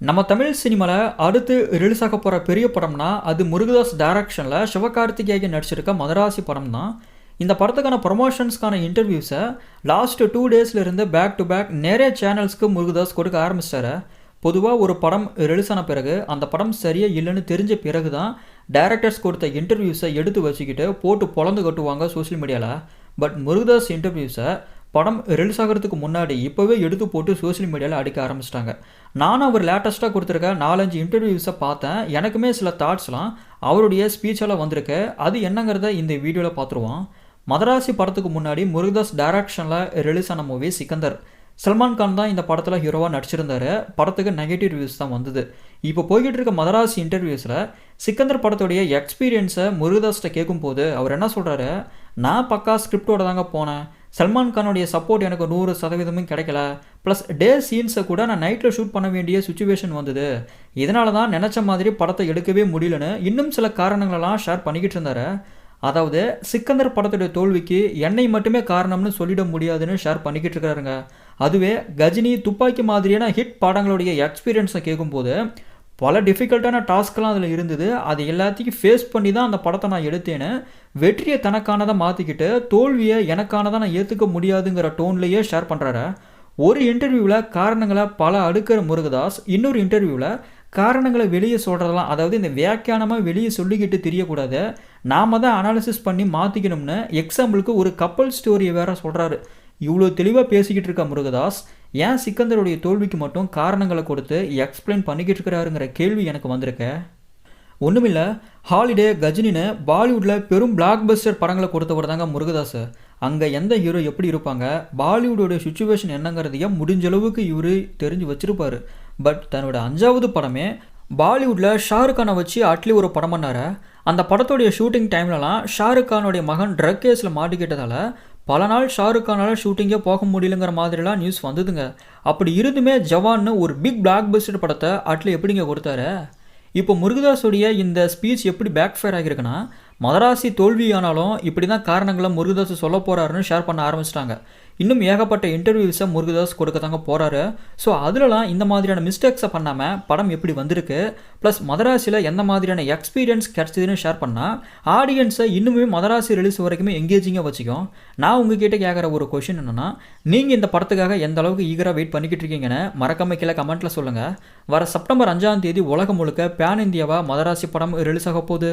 நம்ம தமிழ் சினிமாவில் அடுத்து ரிலீஸ் ஆக போகிற பெரிய படம்னா அது முருகதாஸ் டைரக்ஷனில் சிவகார்த்திகேயன் நடிச்சிருக்க மதராசி படம் தான் இந்த படத்துக்கான ப்ரொமோஷன்ஸ்க்கான இன்டர்வியூஸை லாஸ்ட் டூ டேஸ்லேருந்து பேக் டு பேக் நிறைய சேனல்ஸ்க்கு முருகதாஸ் கொடுக்க ஆரம்பிச்சிட்டாரு பொதுவாக ஒரு படம் ரிலீஸ் ஆன பிறகு அந்த படம் சரியாக இல்லைன்னு தெரிஞ்ச பிறகு தான் டைரக்டர்ஸ் கொடுத்த இன்டர்வியூஸை எடுத்து வச்சுக்கிட்டு போட்டு பொழந்து கட்டுவாங்க சோஷியல் மீடியாவில் பட் முருகதாஸ் இன்டர்வியூஸை படம் ரிலீஸ் ஆகிறதுக்கு முன்னாடி இப்போவே எடுத்து போட்டு சோஷியல் மீடியாவில் அடிக்க ஆரம்பிச்சிட்டாங்க. நானும் அவர் லேட்டஸ்ட்டாக கொடுத்துருக்க நாலஞ்சு இன்டர்வியூஸை பார்த்தேன். எனக்குமே சில தாட்ஸ்லாம் அவருடைய ஸ்பீச்செல்லாம் வந்திருக்கு. அது என்னங்கிறத இந்த வீடியோவில் பார்த்துருவோம். மதராசி படத்துக்கு முன்னாடி முருகதாஸ் டைரக்ஷனில் ரிலீஸ் ஆன மூவி சிக்கந்தர். சல்மான் கான் தான் இந்த படத்தில் ஹீரோவாக நடிச்சிருந்தார். படத்துக்கு நெகட்டிவ் ரிவ்யூஸ் தான் வந்தது. இப்போ போய்கிட்டு இருக்க மதராசி இன்டர்வியூஸில் சிக்கந்தர் படத்துடைய எக்ஸ்பீரியன்ஸை முருகதாஸ்கிட்ட கேட்கும்போது அவர் என்ன சொல்கிறாரு நான் பக்கா ஸ்கிரிப்டோட தாங்க போனேன். சல்மான் கானுடைய சப்போர்ட் எனக்கு நூறு சதவீதமும் கிடைக்கல. ப்ளஸ் டே சீன்ஸை கூட நான் நைட்டில் ஷூட் பண்ண வேண்டிய சுச்சுவேஷன் வந்தது. இதனால தான் நினச்ச மாதிரி படத்தை எடுக்கவே முடியலன்னு இன்னும் சில காரணங்களெல்லாம் ஷேர் பண்ணிக்கிட்டு இருந்தாரு. அதாவது சிக்கந்தர் படத்துடைய தோல்விக்கு என்னை மட்டுமே காரணம்னு சொல்லிட முடியாதுன்னு ஷேர் பண்ணிக்கிட்டு இருக்காருங்க. அதுவே கஜினி துப்பாக்கி மாதிரியான ஹிட் படங்களுடைய எக்ஸ்பீரியன்ஸை கேட்கும்போது பல டிஃபிகல்ட்டான டாஸ்க்லாம் அதில் இருந்தது. அது எல்லாத்தையும் ஃபேஸ் பண்ணி தான் அந்த படத்தை நான் எடுத்தேன்னு வெற்றியை தனக்கானதை மாற்றிக்கிட்டு தோல்வியை எனக்கானதாக நான் ஏற்றுக்க முடியாதுங்கிற டோன்லேயே ஷேர் பண்ணுறாரு ஒரு இன்டர்வியூவில் காரணங்களை பல அடுக்கிற முருகதாஸ் இன்னொரு இன்டர்வியூவில் காரணங்களை வெளியே சொல்கிறதெல்லாம் அதாவது இந்த வியாக்கியானமாக வெளியே சொல்லிக்கிட்டு தெரியக்கூடாது. நாம் தான் அனாலிசிஸ் பண்ணி மாற்றிக்கணும்னு எக்ஸாம்பிளுக்கு ஒரு கப்பல் ஸ்டோரியை வேற சொல்கிறாரு இவ்வளோ தெளிவாக பேசிக்கிட்டு இருக்க முருகதாஸ் ஏன் சிக்கந்தருடைய தோல்விக்கு மட்டும் காரணங்களை கொடுத்து எக்ஸ்பிளைன் பண்ணிக்கிட்டு இருக்கிறாருங்கிற கேள்வி எனக்கு வந்திருக்க? ஒன்றுமில்ல ஹாலிடே கஜினின்னு பாலிவுட்டில் பெரும் பிளாக் பஸ்டர் படங்களை கொடுத்தவர் தாங்க முருகதாஸ் அங்கே எந்த ஹீரோ எப்படி இருப்பாங்க பாலிவுட்டோட சுச்சுவேஷன் என்னங்கிறதையும் முடிஞ்ச அளவுக்கு இவர் தெரிஞ்சு வச்சுருப்பார். பட் தன்னோட அஞ்சாவது படமே பாலிவுட்டில் ஷாருக் கானை வச்சு அட்லி ஒரு படம் பண்ணார். அந்த படத்துடைய ஷூட்டிங் டைம்லலாம் ஷாருக் கானுடைய மகன் ட்ரக் கேஸில் மாட்டிக்கிட்டதால் பல நாள் ஷாருக் கானால் ஷூட்டிங்கே போக முடியலங்கிற மாதிரிலாம் நியூஸ் வந்ததுங்க. அப்படி இருந்துமே ஜவான்னு ஒரு பிக் பிளாக் பஸ்டர் படத்தை அட்லி எப்படிங்க கொடுத்தாரு? இப்போ முருகதாஸுடைய இந்த ஸ்பீச் எப்படி பேக் ஃபேர் ஆகியிருக்குன்னா மதராசி தோல்வியானாலும் இப்படி தான் காரணங்களை முருகதாஸ் சொல்ல போகிறாருன்னு ஷேர் பண்ண ஆரம்பிச்சிட்டாங்க. இன்னும் ஏகப்பட்ட இன்டர்வியூஸை முருகதாஸ் கொடுக்க தாங்க போகிறாரு ஸோ அதிலலாம் இந்த மாதிரியான மிஸ்டேக்ஸை பண்ணாமல் படம் எப்படி வந்திருக்கு? ப்ளஸ் மதராசியில் எந்த மாதிரியான எக்ஸ்பீரியன்ஸ் கிடச்சிதுன்னு ஷேர் பண்ணால் ஆடியன்ஸை இன்னுமே மதராசி ரிலீஸ் வரைக்குமே எங்கேஜிங்காக வச்சுக்கும். நான் உங்ககிட்ட கேட்குற ஒரு கொஷின் என்னென்னா நீங்கள் இந்த படத்துக்காக எந்த அளவுக்கு ஈகராக வெயிட் பண்ணிக்கிட்டு இருக்கீங்கன்னு மறக்காம கீழே கமெண்ட்டில் சொல்லுங்கள் வர செப்டம்பர் அஞ்சாம் தேதி உலகம் முழுக்க பேன் இந்தியாவாக மதராசி படம் ரிலீஸ் ஆக போகுது?